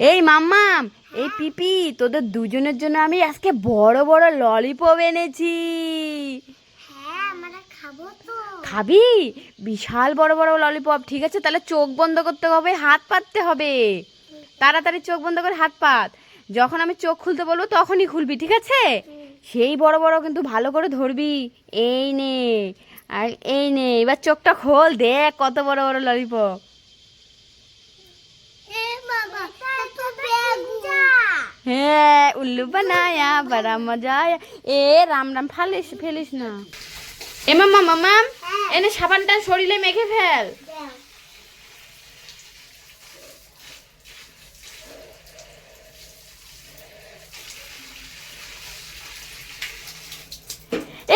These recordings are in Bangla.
এই মাম্মাম এই পিপি তোদের দুজনের জন্য আমি আজকে বড় বড় ললিপপ এনেছি। হ্যাঁ তো। খাবি? বিশাল বড় বড় ললিপপ ঠিক আছে? তাহলে চোখ বন্ধ করতে হবে হাত পাততে হবে। তাড়াতাড়ি চোখ বন্ধ করে হাত পাত। যখন আমি চোখ খুলতে বলব তখনই খুলবি ঠিক আছে? সেই বড় বড় কিন্তু ভালো করে ধরবি। এই নে আর এই নে এবার চোখটা খোল দেখ কত বড় বড় ললিপপ এ বাবা কত বেগুন হ্যাঁ উল্লু বানায়া বড়া মজা। এ রাম রাম ফালিস ফেলিস না এ মামা মামাম এনে সাবানটা শরীরে মেখে ফেল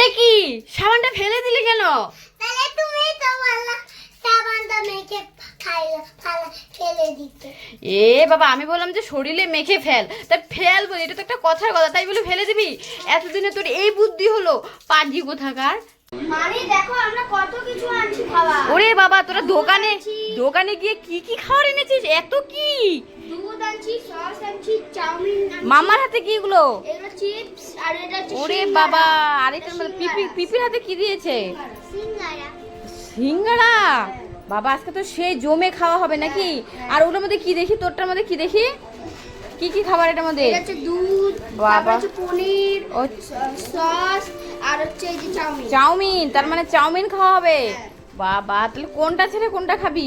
এ কি সাবানটা ফেলে দিলি কেন? এ বাবা আমি বললাম যে শরীরে মেখে ফেল। তাই ফেল বলি এটা তো একটা কথার কথা তাই বলে ফেলে দিবি? এতদিনে তোর এই বুদ্ধি হলো। পাজি কোথাকার? ওরে বাবা তোরা দোকানে দোকানে গিয়ে কি কি খাবার এনেছিস? এত কি? মামার হাতে কি এগুলো? আর ওরে বাবা আরেকটার মধ্যে পিপি পিপির হাতে কি দিয়েছে? সিঙ্গারা। সিঙ্গারা? বাবা আজকে তো সেই জমে খাওয়া হবে নাকি? আর ওগুলোর মধ্যে কি দেখি? তোরটার মধ্যে কি দেখি? কি কি খাবার এটার মধ্যে? এটা হচ্ছে দুধ বাবা। হচ্ছে পনির সস আর হচ্ছে এই যে চাউমিন। চাউমিন তার মানে চাউমিন খাওয়া হবে? বাবা তাহলে কোনটা ছেড়ে কোনটা খাবি?